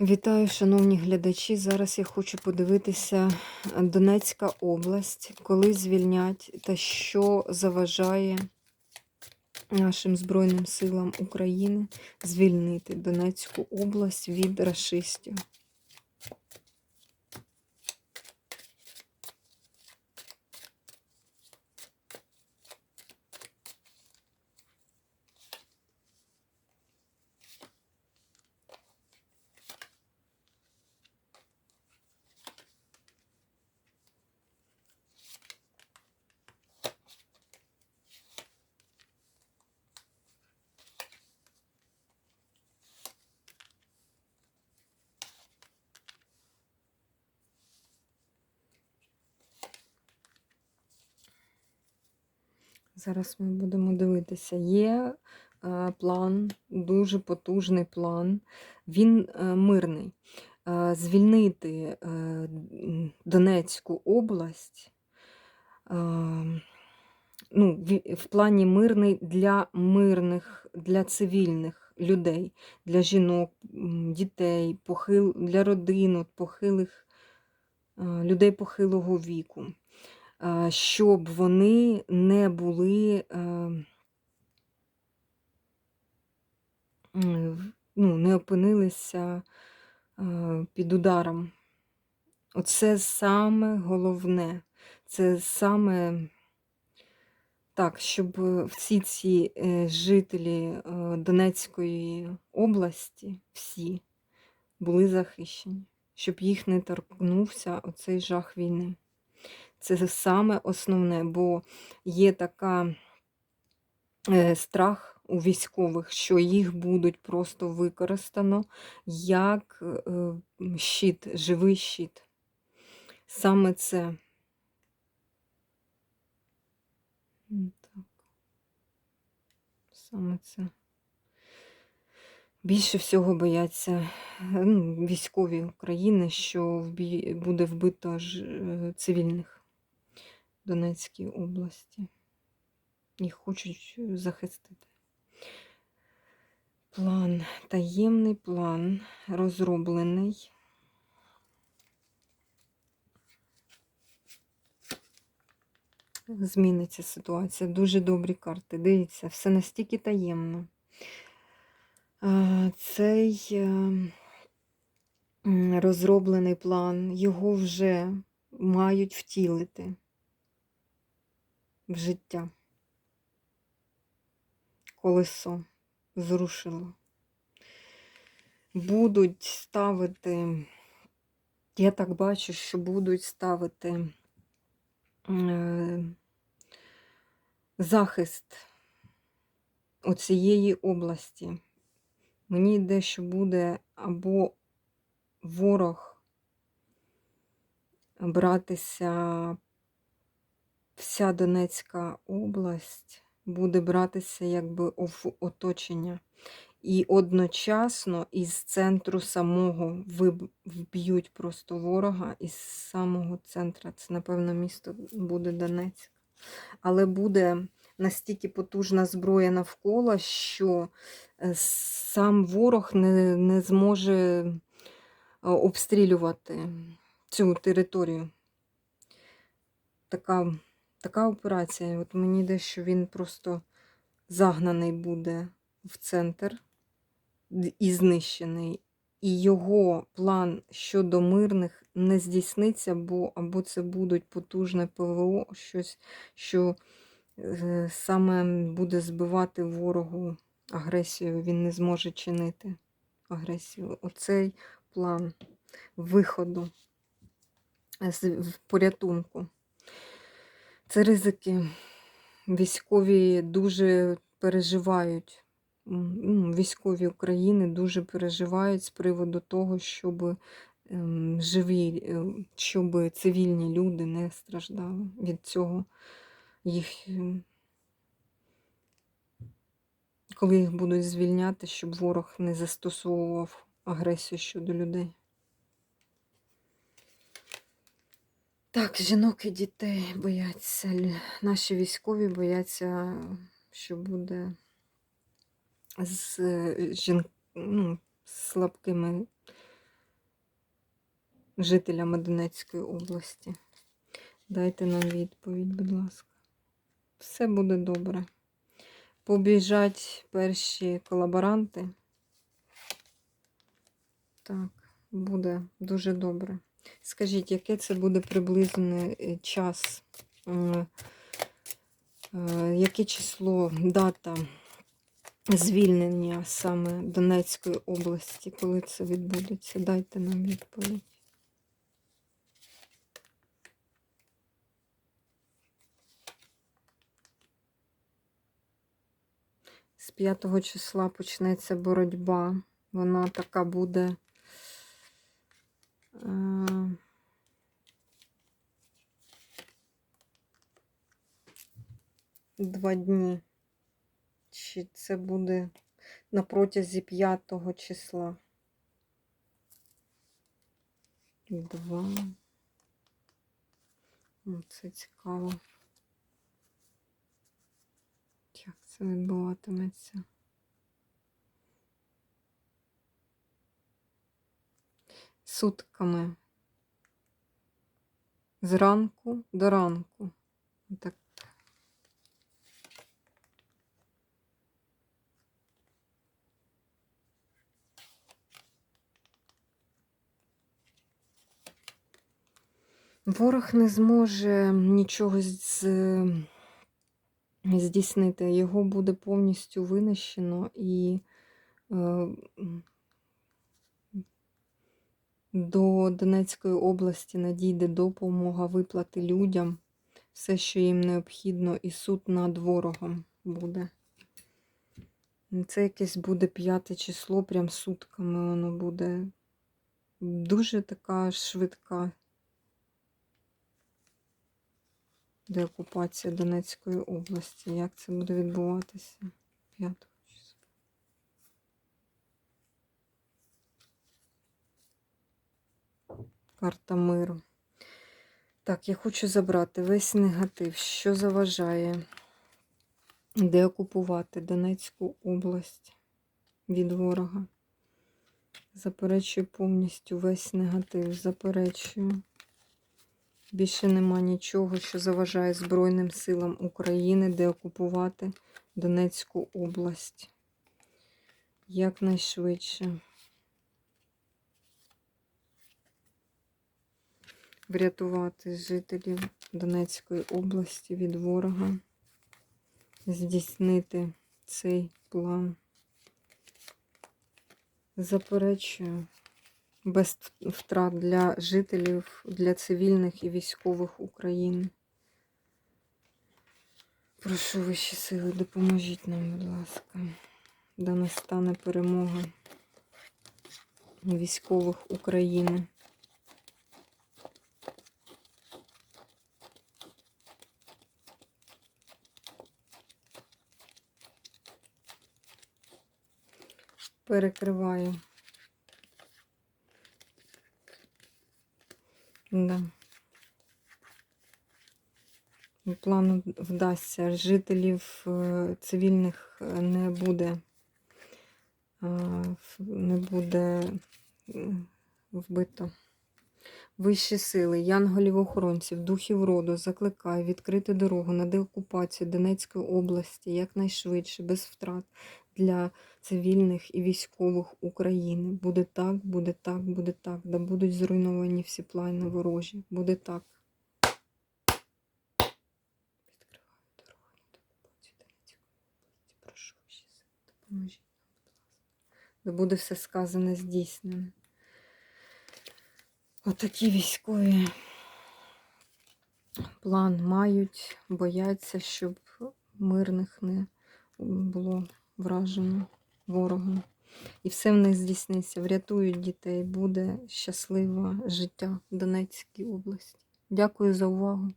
Вітаю, шановні глядачі. Зараз я хочу подивитися Донецька область, коли звільнять та що заважає нашим Збройним силам України звільнити Донецьку область від рашистів. Зараз ми будемо дивитися. Є е, план, дуже потужний план. Він е, мирний. Е, звільнити Донецьку область. ну, в, плані мирний для мирних, для цивільних людей, для жінок, дітей, похил, для родин, похилих, людей похилого віку щоб вони не були е, м, в- ну, не опинилися під ударом. Оце саме головне. Це саме так, щоб е, всі ці е, жителі е, Донецької області, всі, були захищені, щоб їх не торкнувся оцей жах війни. Це саме основне, бо є така е, страх у військових, що їх будуть просто використано як е, щит, живий щит. Саме це. Так. Саме це. Більше всього бояться ну, військові України, що буде вбито ж, е, цивільних в Донецькій області. Їх хочуть е, захистити. План, таємний план розроблений. Зміниться ситуація. Дуже добрі карти. Дивіться, все настільки таємно. Цей е, розроблений план, його вже мають втілити в життя. Колесо зрушило. Будуть ставити, я так бачу, що будуть ставити е, захист оцієї області. Мені йде, що буде або ворог братися, вся Донецька область буде братися якби в оточення. І одночасно із центру самого вб'ють просто ворога із самого центра. Це, напевно, місто буде Донецьк. Але буде настільки потужна зброя навколо, що сам ворог не, не зможе е, обстрілювати цю територію. Така, така операція. От мені йде, що він просто загнаний буде в центр і знищений. І його план щодо мирних не здійсниться, бо або це будуть потужне ПВО, щось, що е, саме буде збивати ворогу агресію, він не зможе чинити агресію. Оцей план виходу з в порятунку. Це ризики. Військові дуже переживають. Ну, Військові України дуже переживають з приводу того, щоб ем, живі, е, щоб цивільні люди не страждали від цього. Їх, ем, коли їх будуть звільняти, щоб ворог не застосовував агресію щодо людей. Так, жінок і дітей бояться. Наші військові бояться, що буде з жін... ну, слабкими жителями Донецької області. Дайте нам відповідь, будь ласка. Все буде добре. Побіжать перші колаборанти. Так, буде дуже добре. Скажіть, яке це буде приблизний е, час? Е, Яке число, дата звільнення саме Донецької області, коли це відбудеться? Дайте нам відповідь. З 5 числа почнеться боротьба. Вона така буде. е, Два дні. Чи це буде на протязі 5 числа? Два. О, Це цікаво. Як це відбуватиметься? Сутками. Зранку до ранку. Так. Ворог не зможе нічого з здійснити. Його буде повністю винищено і е, до Донецької області надійде допомога виплати людям, все, що їм необхідно, і суд над ворогом буде. Це якесь буде п'яте число, прям сутками воно буде. Дуже така швидка деокупація Донецької області. Як це буде відбуватися? 5 числа. Карта миру. Так, я хочу забрати весь негатив, що заважає деокупувати Донецьку область від ворога. Заперечую повністю весь негатив. Заперечую. Більше нема нічого, що заважає Збройним силам України деокупувати Донецьку область. Якнайшвидше. Врятувати жителів Донецької області від ворога, здійснити цей план. Заперечую без втрат для жителів, для цивільних і військових України. Прошу вищі сили, допоможіть нам, будь ласка, да настане перемога військових України. Перекриваю. Да. Плану вдасться. Жителів е, цивільних е, не буде, е, не буде вбито. Вищі сили, янголів-охоронців, духів роду закликаю відкрити дорогу на деокупацію Донецької області якнайшвидше, без втрат для цивільних і військових України. Буде так, буде так, буде так. Да будуть зруйновані всі плани ворожі. Буде так. Відкриваю дорогу. Прошу допоможіть нам, будь ласка. Да буде все сказане здійснене. Отакі військові план мають, бояться, щоб мирних не було вражено ворогом. І все в них здійсниться. Врятують дітей, буде щасливе життя в Донецькій області. Дякую за увагу.